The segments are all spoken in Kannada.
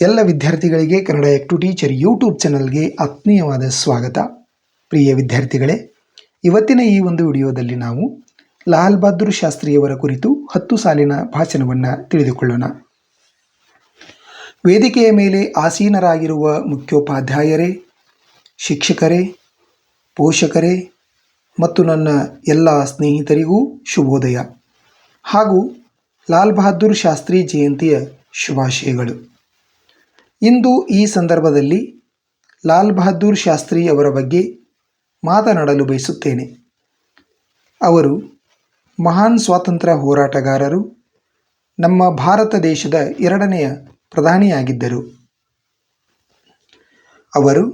ಎಲ್ಲ ವಿದ್ಯಾರ್ಥಿಗಳಿಗೆ ಕನ್ನಡ ಎಕ್ ಟು ಟೀಚರ್ ಯೂಟ್ಯೂಬ್ ಚಾನಲ್ಗೆ ಆತ್ಮೀಯವಾದ ಸ್ವಾಗತ. ಪ್ರಿಯ ವಿದ್ಯಾರ್ಥಿಗಳೇ, ಇವತ್ತಿನ ಈ ಒಂದು ವಿಡಿಯೋದಲ್ಲಿ ನಾವು ಲಾಲ್ ಬಹದ್ದೂರ್ ಶಾಸ್ತ್ರಿಯವರ ಕುರಿತು ಹತ್ತು ಸಾಲಿನ ಭಾಷಣವನ್ನು ತಿಳಿದುಕೊಳ್ಳೋಣ. ವೇದಿಕೆಯ ಮೇಲೆ ಆಸೀನರಾಗಿರುವ ಮುಖ್ಯೋಪಾಧ್ಯಾಯರೇ, ಶಿಕ್ಷಕರೇ, ಪೋಷಕರೇ ಮತ್ತು ನನ್ನ ಎಲ್ಲ ಸ್ನೇಹಿತರಿಗೂ ಶುಭೋದಯ ಹಾಗೂ ಲಾಲ್ ಬಹದ್ದೂರ್ ಶಾಸ್ತ್ರಿ ಜಯಂತಿಯ ಶುಭಾಶಯಗಳು. ಇಂದು ಈ ಸಂದರ್ಭದಲ್ಲಿ ಲಾಲ್ ಬಹದ್ದೂರ್ ಶಾಸ್ತ್ರಿ ಅವರ ಬಗ್ಗೆ ಮಾತನಾಡಲು ಬಯಸುತ್ತೇನೆ. ಅವರು ಮಹಾನ್ ಸ್ವಾತಂತ್ರ್ಯ ಹೋರಾಟಗಾರರು, ನಮ್ಮ ಭಾರತ ದೇಶದ ಎರಡನೆಯ ಪ್ರಧಾನಿಯಾಗಿದ್ದರು. ಅವರು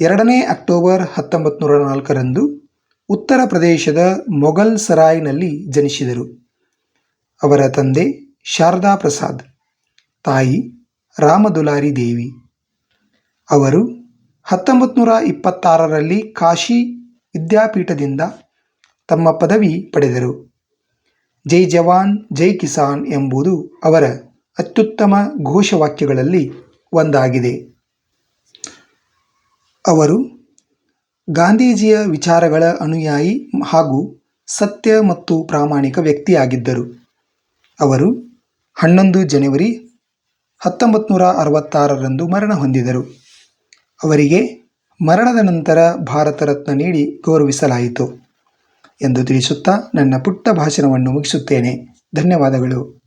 ಎರಡನೇ ಅಕ್ಟೋಬರ್ ಹತ್ತೊಂಬತ್ತು ನೂರ ನಾಲ್ಕರಂದು ಉತ್ತರ ಪ್ರದೇಶದ ಮೊಘಲ್ ಸರಾಯ್ನಲ್ಲಿ ಜನಿಸಿದರು. ಅವರ ತಂದೆ ಶಾರದಾ ಪ್ರಸಾದ್, ತಾಯಿ ರಾಮದುಲಾರಿ ದೇವಿ. ಅವರು ಹತ್ತೊಂಬತ್ತು ನೂರ ಇಪ್ಪತ್ತಾರರಲ್ಲಿ ಕಾಶಿ ವಿದ್ಯಾಪೀಠದಿಂದ ತಮ್ಮ ಪದವಿ ಪಡೆದರು. ಜೈ ಜವಾನ್, ಜೈ ಕಿಸಾನ್ ಎಂಬುದು ಅವರ ಅತ್ಯುತ್ತಮ ಘೋಷವಾಕ್ಯಗಳಲ್ಲಿ ಒಂದಾಗಿದೆ. ಅವರು ಗಾಂಧೀಜಿಯ ವಿಚಾರಗಳ ಅನುಯಾಯಿ ಹಾಗೂ ಸತ್ಯ ಮತ್ತು ಪ್ರಾಮಾಣಿಕ ವ್ಯಕ್ತಿಯಾಗಿದ್ದರು. ಅವರು ಹನ್ನೊಂದು ಜನವರಿ ಹತ್ತೊಂಬತ್ತು ನೂರ ಅರವತ್ತಾರರಂದು ಮರಣ ಹೊಂದಿದರು. ಅವರಿಗೆ ಮರಣದ ನಂತರ ಭಾರತ ರತ್ನ ನೀಡಿ ಗೌರವಿಸಲಾಯಿತು ಎಂದು ತಿಳಿಸುತ್ತಾ ನನ್ನ ಪುಟ್ಟ ಭಾಷಣವನ್ನು ಮುಗಿಸುತ್ತೇನೆ. ಧನ್ಯವಾದಗಳು.